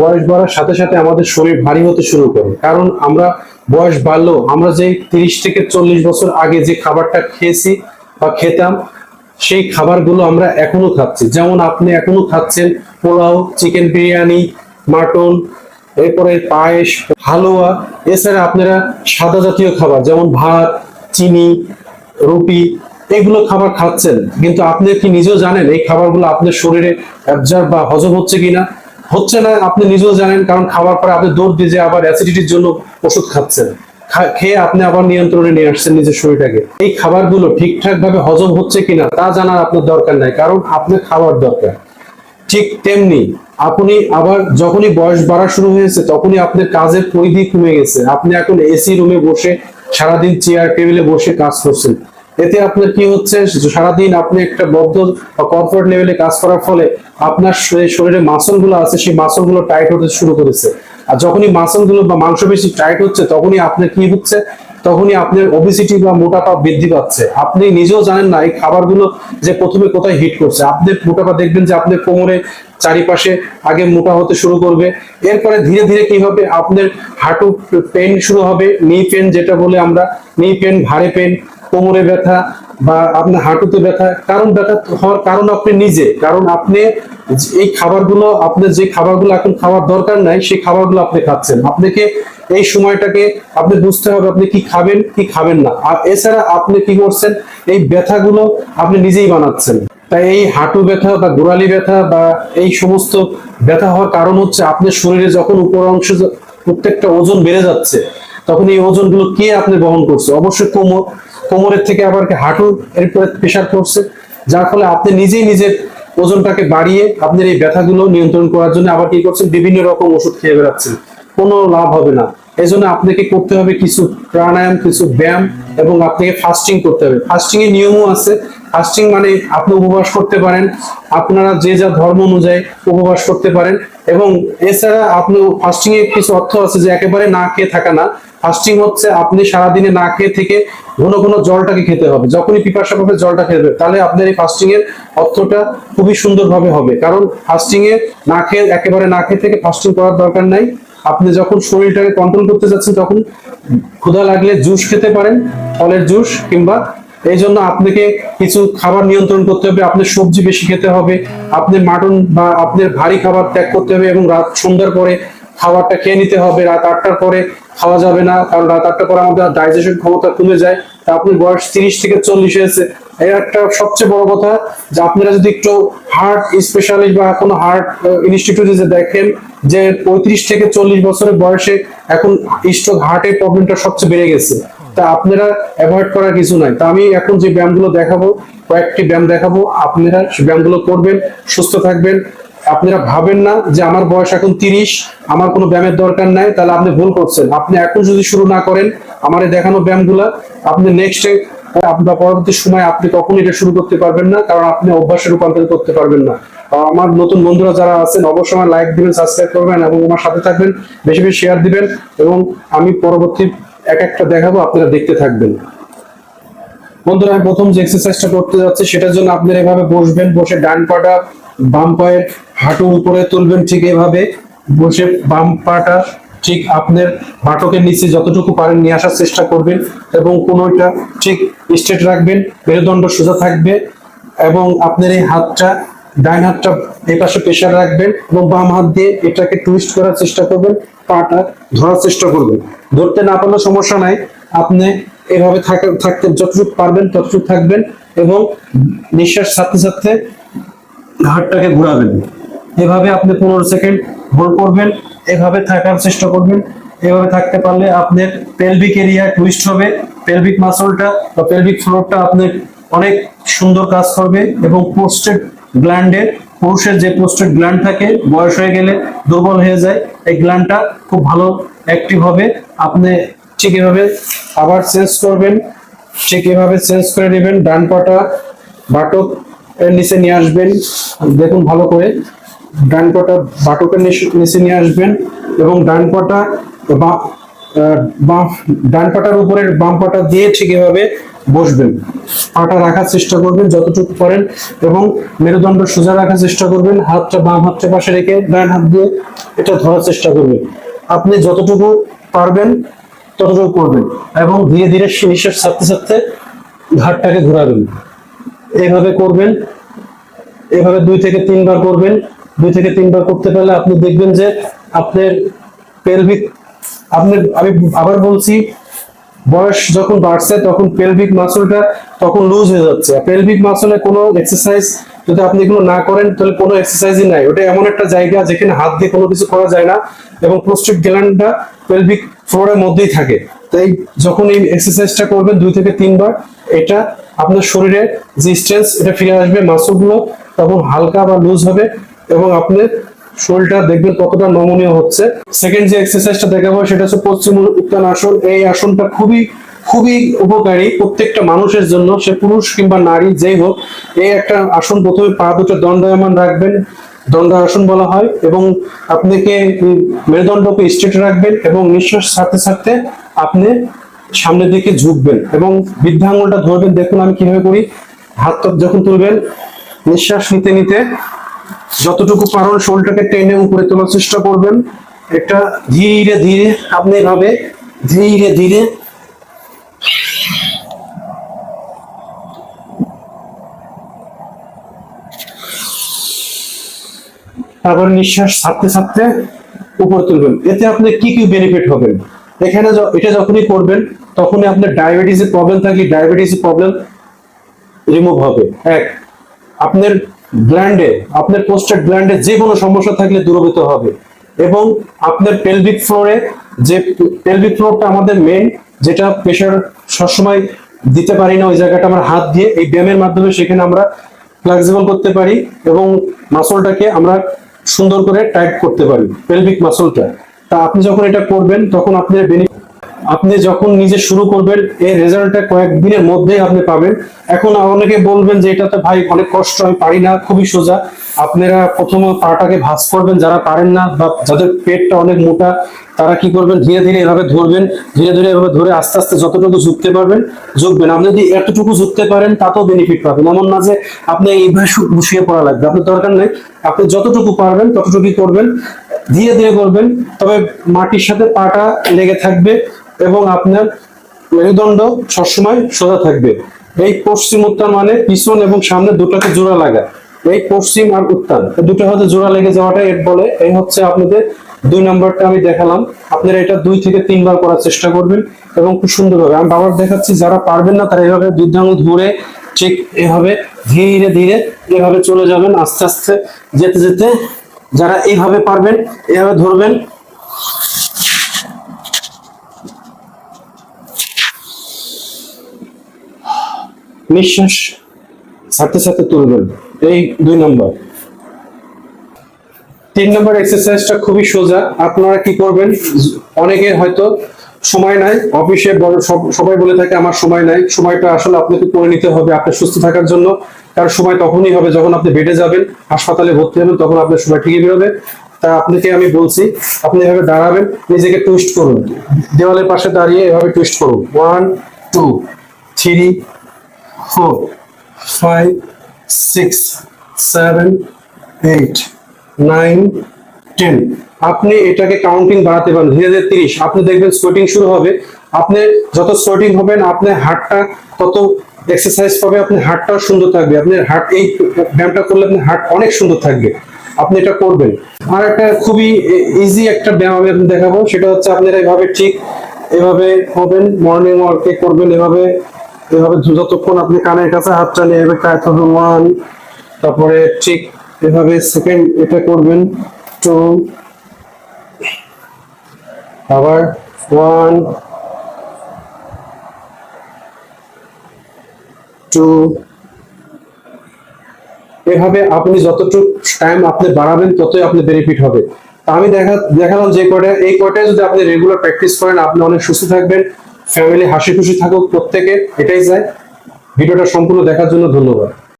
বয়স বাড়ার সাথে সাথে আমাদের শরীর ভারী হতে শুরু করে। কারণ আমরা বয়স বাড়লেও আমরা যে তিরিশ থেকে চল্লিশ বছর আগে যে খাবারটা খেয়েছি বা খেতাম, সেই খাবারগুলো আমরা এখনও খাচ্ছি। যেমন আপনি এখনও খাচ্ছেন পোলাও, চিকেন বিরিয়ানি, মাটন, এরপরে পায়েস, হালুয়া, এছাড়া আপনারা সাদা জাতীয় খাবার, যেমন ভাত, চিনি, রুটি, এগুলো খাবার খাচ্ছেন। কিন্তু আপনি কি নিজেও জানেন এই খাবারগুলো আপনার শরীরে অ্যাবজর্ব বা হজম হচ্ছে কিনা? হচ্ছে না, আপনি নিজেও জানেন, কারণ খাওয়ার পরে আপনি দৌড় দিয়ে আবার অ্যাসিডিটির জন্য ওষুধ খাচ্ছেন। খেয়ে আপনি আবার নিয়ন্ত্রণে নিয়ে আসছেন নিজের শরীরটাকে। এই খাবারগুলো ঠিকঠাক ভাবে হজম হচ্ছে কিনা, তা জানার আপনার দরকার নাই, কারণ আপনার খাবার দরকার। ঠিক তেমনি আপনি আবার যখনই বয়স বাড়া শুরু হয়েছে, তখনই আপনার কাজের পরিধি কমে গেছে। আপনি এখন এসি রুমে বসে সারাদিন চেয়ার টেবিলে বসে কাজ করছেন। এতে আপনার কি হচ্ছে? সারাদিন আপনি একটা বদ্ধ বা কর্পোরেট লেভেলে কাজ করার ফলে আপনার শরীরে- মাসলগুলো আছে, সেই মাসলগুলো টাইট হতে শুরু করেছে। আর যখনই মাসলগুলো বা মাংস বেশি টাইট হচ্ছে, তখনই আপনার কি হচ্ছে? তখনই আপনার ওবিসিটি বা মোটাপা বৃদ্ধি পাচ্ছে। আপনি নিজেও জানেন না এই খাবারগুলো যে প্রথমে কোথায় হিট করছে। আপনি মোটাপা দেখবেন যে আপনার কোমরে চারিপাশে আগে মোটা হতে শুরু করবে। এরপরে ধীরে ধীরে কি হবে? আপনার হাঁটু পেন শুরু হবে নি পেন যেটা বলে আমরা নি পেন ঘাড়ে পেন কোমরে ব্যথা বা আপনার হাঁটুতে ব্যথা, কারণ ব্যথা হওয়ার কারণ আপনি নিজে। কারণ আপনি এই খাবারগুলো, আপনার যে খাবারগুলো এখন খাওয়ার দরকার নাই, সেই খাবারগুলো আপনি খাচ্ছেন। আপনাকে এই সময়টাকে আপনি বুঝতে হবে আপনি কি খাবেন কি খাবেন না। আর এছাড়া আপনি কি করছেন, এই ব্যথাগুলো আপনি নিজেই বানাচ্ছেন। তাই এই হাঁটু ব্যথা বা গোড়ালি ব্যথা বা এই সমস্ত ব্যথা হওয়ার কারণ হচ্ছে আপনার শরীরে যখন উপর অংশ প্রত্যেকটা ওজন বেড়ে যাচ্ছে, তখন এই ওজনগুলো কে আপনি বহন করছে? অবশ্যই কোমর কোমরের থেকে আবার হাঁটু এরপরে প্রেশার করছে যার ফলে আপনি নিজেই নিজের ওজনটাকে বাড়িয়ে আপনার এই ব্যথাগুলো নিয়ন্ত্রণ করার জন্য আবার কি করছেন? বিভিন্ন রকম ওষুধ খেয়ে বেড়াচ্ছেন। কোনো লাভ হবে না। এই জন্য আপনাকে করতে হবে কিছু প্রাণায়াম, কিছু ব্যায়াম এবং আপনাকে ফাস্টিং করতে হবে। ফাস্টিং এর নিয়মও আছে। ফাস্টিং মানে আপনি উপবাস করতে পারেন। আপনারা যে যা ধর্ম অনুযায়ী উপবাস করতে পারেন। এবং এছাড়া আপনি ফাস্টিং এর কিছু অর্থ আছে যে একেবারে না খেয়ে থাকা না। ফাস্টিং হচ্ছে আপনি সারাদিনে না খেয়ে থেকে ঘন ঘন জলটাকে খেতে হবে। যখনই পিপাসা পাবে জলটা খেতে তাহলে আপনার এই ফাস্টিং এর অর্থটা খুবই সুন্দরভাবে হবে। কারণ ফাস্টিং এ না খেয়ে, একেবারে না খেয়ে থেকে ফাস্টিং করার দরকার নাই। আপনি যখন শরীরটাকে কন্ট্রোল করতে যাচ্ছেন, তখন ক্ষুধা লাগলে জুস খেতে পারেন, ফলের জুস কিংবা এই জন্য আপনাকে কিছু খাবার নিয়ন্ত্রণ করতে হবে, আপনার সবজি বেশি খেতে হবে আপনি মাটন বা আপনার ভারী খাবার ত্যাগ করতে হবে এবং রাত সন্ধ্যার পরে খাবারটা খেয়ে নিতে হবে, রাত আটটার পরে খাওয়া যাবে না, কারণ রাত আটটার পরে আমাদের ডাইজেশন ক্ষমতা কমে যায়, তা আপনি বয়স তিরিশ থেকে চল্লিশ হয়েছে। এই একটা সবচেয়ে বড় কথা যে আপনারা যদি একটু হার্ট স্পেশালিস্ট বা কোনো হার্ট ইনস্টিটিউটে যে দেখেন যে পঁয়ত্রিশ থেকে চল্লিশ বছরের বয়সে এখন স্ট্রোক হার্টের প্রবলেমটা সবচেয়ে বেড়ে গেছে। তা আপনারা অ্যাভয়েড করার কিছু নাই। তা আমি এখন যে ব্যায়ামগুলো দেখাবো, কয়েকটি ব্যায়াম দেখাবো, আপনারা ব্যায়ামগুলো করবেন, সুস্থ থাকবেন। আপনারা ভাবেন না যে আমার বয়স এখন তিরিশ, আমার কোনো ব্যায়ামের দরকার নাই, তাহলে আপনি ভুল করছেন। আপনি এখন যদি শুরু না করেন আমার দেখানো ব্যায়ামগুলা, আপনি নেক্সট আপনার পরবর্তী সময় আপনি কখন এটা শুরু করতে পারবেন না, কারণ আপনি অভ্যাসে রূপান্তরিত করতে পারবেন না। আমার নতুন বন্ধুরা যারা আছেন, অবশ্যই আমার লাইক দিবেন সাবস্ক্রাইব করবেন এবং আমার সাথে থাকবেন, বেশি বেশি শেয়ার দিবেন এবং আমি পরবর্তী এক একটা দেখাবো, আপনারা দেখতে থাকবেন। বন্ধুরা, আমি প্রথম যে এক্সারসাইজটা করতে যাচ্ছি, সেটার জন্য আপনারা এভাবে বসবেন, বসে ডান পাটা বাম পায়ের হাঁটু উপরে তুলবেন ঠিক এভাবে, বসে বাম পাটা ঠিক আপনার বাটকের নিচে যতটুকু পারেন নিয়ে আসার চেষ্টা করবেন এবং কোনোটা ঠিক স্ট্রেট রাখবেন, মেরুদণ্ড সোজা থাকবে এবং আপনার এই হাতটা ডাইন হাতটা এই পাশে প্রেশার রাখবেন এবং বাম হাত দিয়ে এটাকে টুইস্ট করার চেষ্টা করবেন, পাটা ধরার চেষ্টা করবেন। ধরতে না পারলে সমস্যা নাই, আপনি এভাবে থাকা, থাকতে যতটুকু পারবেন ততটুকু থাকবেন এবং নিঃশ্বাস ছাড়তে ছাড়তে ঘাটটাকে ঘোরাবেন। এভাবে আপনি পনেরো সেকেন্ড হোল্ড করবেন, এভাবে থাকার চেষ্টা করবেন। এভাবে থাকতে পারলে আপনার পেলভিক এরিয়া টুইস্ট হবে পেলভিক মাসলটা বা পেলভিক ফ্লোরটা আপনার অনেক সুন্দর কাজ করবে এবং পোস্টেড গ্ল্যান্ডের পুরুষের যে পোস্টেড গ্ল্যান্ড থাকে, বয়স হয়ে গেলে দুর্বল হয়ে যায়, এই গ্ল্যান্ডটা খুব ভালো অ্যাক্টিভ হবে। আপনি ঠিক এভাবে আবার চেঞ্জ করবেন, ঠিক এভাবে চেঞ্জ করে নেবেন, ডান পাটা বাটক এর নিচে নিয়ে আসবেন, দেখুন ভালো করে। ডান পাটা বাটকের নিচে- নিয়ে আসবেন এবং ডান পাটা ডান পাটার উপরে বাম পাটা দিয়ে ঠিক এভাবে বসবেন। পাটা রাখার চেষ্টা করবেন যতটুকু পারেন এবং মেরুদণ্ড সোজা রাখার চেষ্টা করবেন। হাতটা বাম হাতটা পাশে রেখে ডান হাত দিয়ে এটা ধরার চেষ্টা করবেন। আপনি যতটুকু পারবেন ততটুকু করবেন এবং ধীরে ধীরে নিঃশ্বাস ছাড়তে ছাড়তে ঘাটটাকে ঘোরাবেন। এভাবে করবেন, এভাবে দুই থেকে তিনবার করবেন। দুই থেকে তিনবার করতে পারলে আপনি দেখবেন যে আপনার পেলভিক আপনি, আমি আবার বলছি, বয়স যখন বাড়ছে, তখন পেলভিক মাসলটা তখন লুজ হয়ে যাচ্ছে। পেলভিক মাসলে কোনো এক্সারসাইজ যদি আপনি এগুলো না করেন, তাহলে কোনো এক্সারসাইজই নাই। ওটা এমন একটা জায়গা যেখানে হাত দিয়ে কোনো কিছু করা যায় না এবং প্রোস্টেট গ্ল্যান্ডটা পেলভিক ফ্লোরের মধ্যেই থাকে। তাই যখন এই এক্সারসাইজটা করবেন দুই থেকে তিনবার, এটা আপনার শরীরে যে স্ট্রেন্থ এটা ফিরে আসবে মাসলগুলো তখন হালকা বা লুজ হবে এবং আপনি শরীরটা দেখবেন কতটা নমনীয় হচ্ছে। সেকেন্ড যে এক্সারসাইজটা দেখাবো, সেটা হচ্ছে পশ্চিম উত্তান আসন। এই আসনটা খুবই খুবই উপকারী প্রত্যেকটা মানুষের জন্য, সে পুরুষ কিংবা নারী যেই হোক, এই একটা আসন প্রথমে পা দুটো দণ্ডায়মান রাখবেন দণ্ড আসন বলা হয়, এবং আপনাকে মেরুদণ্ডকে স্ট্রেট রাখবেন, এবং নিঃশ্বাস ছাড়তে ছাড়তে আপনি সামনের দিকে ঝুঁকবেন, এবং বৃদ্ধাঙ্গুলটা ধরবেন। দেখুন আমি কীভাবে করি। হাত যখন তুলবেন, নিঃশ্বাস নিতে নিতে যতটুকু পারুন শোলটাকে টেনে উপরে তোলার চেষ্টা করবেন। এটা ধীরে ধীরে আপনি এভাবে ধীরে ধীরে তারপর নিঃশ্বাস ছাড়তে ছাড়তে উপর তুলবেন। এতে আপনি কি কি বেনিফিট হবেন এখানে এটা যখনই করবেন, তখনই আপনার ডায়াবেটিসের প্রবলেম থাকলে ডায়াবেটিসের প্রবলেম রিমুভ হবে। এক, আপনার গ্ল্যান্ডে, আপনার পোস্টেড গ্ল্যান্ডে যে কোনো সমস্যা থাকলে দূরীভূত হবে। এবং আপনার পেলভিক ফ্লোরে যে পেলভিক ফ্লোরটা আমাদের মেন যেটা প্রেশার সবসময় দিতে পারি না, ওই জায়গাটা আমরা হাত দিয়ে, এই ব্যায়ামের মাধ্যমে সেখানে আমরা ফ্লেক্সিবল করতে পারি এবং মাসলটাকে আমরা সুন্দর করে টাইট করতে পারি পেলভিক মাসলটা তা আপনি যখন এটা করবেন, তখন আপনার বেনিফিট আপনি যখন নিজে শুরু করবেন, এই রেজাল্টটা কয়েকদিনের মধ্যেই আপনি পাবেন। এখন অনেকে বলবেন যে, এটাতে ভাই অনেক কষ্ট, আমি পারি না, খুবই সোজা। আপনারা প্রথমে পাটাকে ভাঁজ করবেন, যারা পারেন না বা যাদের পেটটা অনেক মোটা, তারা কি করবেন, ধীরে ধীরে এভাবে ধরবেন, ধীরে ধীরে এভাবে ধরে আস্তে আস্তে যতটুকু ঝুঁকতে পারবেন, ঝুঁকবেন। আপনি যদি এতটুকু ঝুঁকতে পারেন, তাতেও বেনিফিট পাবেন। এমন না যে আপনি এইভাবে শুয়ে পড়া লাগবে। আপনার দরকার নেই। আপনি যতটুকু পারবেন, ততটুকুই করবেন, ধীরে ধীরে করবেন। তবে মাটির সাথে পাটা লেগে থাকবে। এবং আপনার মেরুদণ্ড সবসময় সোজা থাকবে। এই পশ্চিম উত্তান মানে পিছন এবং সামনে দুটাকে জোড়া লাগা। এই পশ্চিম আর উত্তান দুটো হচ্ছে জোড়া লেগে যাওয়াটা এর বলে। এই হচ্ছে আপনাদের দুই নম্বরটা আমি দেখালাম। আপনারা এটা দুই থেকে তিনবার করার চেষ্টা করবেন এবং খুব সুন্দরভাবে। আমি বাবার দেখাচ্ছি, যারা পারবেন না, তারা এভাবে বৃদ্ধাঙ্গ ধরে ঠিক এভাবে ধীরে ধীরে এভাবে চলে যাবেন, আস্তে আস্তে যেতে যেতে। যারা এইভাবে পারবেন, এভাবে ধরবেন। নিঃশ্বাস সাথে সাথে তুলবেন। এই দুই নম্বর। তিন নম্বর এক্সারসাইজটা খুবই সোজা। আপনারা কি করবেন? অনেকের হয়তো সময় নাই, অফিসে বড় সব- সবাই বলে থাকে, আমার সময় নাই। সময়টা আসলে আপনাকে করে নিতে হবে আপনার সুস্থ থাকার জন্য। তার সময় তখনই হবে যখন আপনি বেডে যাবেন, হাসপাতালে ভর্তি হবেন, তখন আপনার সময় ঠিকই বেরোবে। তা আপনাকে আমি বলছি, আপনি এভাবে দাঁড়াবেন, নিজেকে টুইস্ট করুন। দেওয়ালের পাশে দাঁড়িয়ে এভাবে টুইস্ট করুন। One two three four, five, six, seven, eight, nine, ten. আপনি এটাকে কাউন্টিং বাড়াতে পারেন। ধীরে ধীরে তিরিশ। আপনি দেখবেন সোয়েটিং শুরু হবে। আপনি যত সোয়েটিং হবেন আপনার হার্টটা তত এক্সারসাইজ পাবে আপনার হার্টটাও সুন্দর থাকবে। আপনার হার্ট এই ব্যায়ামটা করলে আপনার হার্ট অনেক সুন্দর থাকবে। আপনি এটা করবেন। আর একটা খুবই ইজি একটা ব্যায়াম আমি আপনাদের দেখাবো। সেটা হচ্ছে আপনারা এভাবে ঠিক এভাবে হবেন মর্নিং ওয়ার্কে করবেন এভাবে এভাবে যতক্ষণ আপনি কানের কাছে হাতটা নিয়ে ওয়ান তারপরে ঠিক এভাবে সেকেন্ড এটা করবেন টু আবার ওয়ান টু এভাবে আপনি যতটুকু টাইম আপনি বাড়াবেন, ততই আপনি বেনিফিট হবে। আমি দেখা, দেখালাম যে কয়টা এই কয়টায় যদি আপনি রেগুলার প্র্যাকটিস করেন, আপনি অনেক সুস্থ থাকবেন। ফ্যামিলি হাসি খুশি থাকুক প্রত্যেকে এটাই চাই। ভিডিওটা সম্পূর্ণ দেখার জন্য ধন্যবাদ।